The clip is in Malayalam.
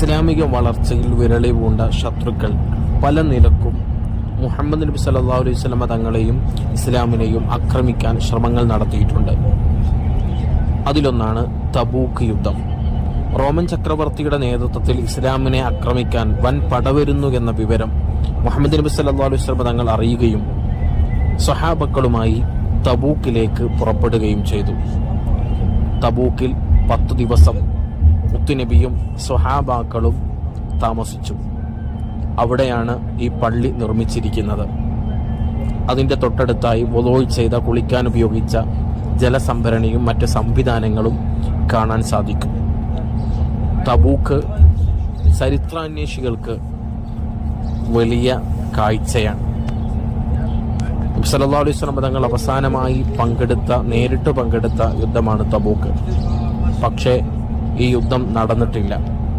ഇസ്ലാമിക വളർച്ചയിൽ വിരളി പൂണ്ട ശത്രുക്കൾ പല നിലക്കും മുഹമ്മദ് നബി സല്ലാ അലൈഹി സ്വലമ തങ്ങളെയും ഇസ്ലാമിനെയും ആക്രമിക്കാൻ ശ്രമങ്ങൾ നടത്തിയിട്ടുണ്ട്. അതിലൊന്നാണ് തബൂക്ക് യുദ്ധം. റോമൻ ചക്രവർത്തിയുടെ നേതൃത്വത്തിൽ ഇസ്ലാമിനെ ആക്രമിക്കാൻ വൻ പടവരുന്നു എന്ന വിവരം മുഹമ്മദ് നബി സല്ലാ അലൈഹി സ്വലമ തങ്ങൾ അറിയുകയും സ്വഹാബക്കളുമായി തബൂക്കിലേക്ക് പുറപ്പെടുകയും ചെയ്തു. തബൂക്കിൽ പത്തു ദിവസം മുത്തുനബിയും സ്വഹാബാക്കളും താമസിച്ചു. അവിടെയാണ് ഈ പള്ളി നിർമ്മിച്ചിരിക്കുന്നത്. അതിന്റെ തൊട്ടടുത്തായി വൊലോയ് ചെയ്ത കുളിക്കാൻ ഉപയോഗിച്ച ജലസംഭരണിയും മറ്റ് സംവിധാനങ്ങളും കാണാൻ സാധിക്കും. തബൂക്ക് ചരിത്രാന്വേഷികൾക്ക് വലിയ കാഴ്ചയാണ്. സല്ലാ അലൈഹി സ്വലം തങ്ങൾ അവസാനമായി പങ്കെടുത്ത നേരിട്ട് പങ്കെടുത്ത യുദ്ധമാണ് തബൂക്ക്. പക്ഷേ ഈ യുദ്ധം നടന്നിട്ടില്ല.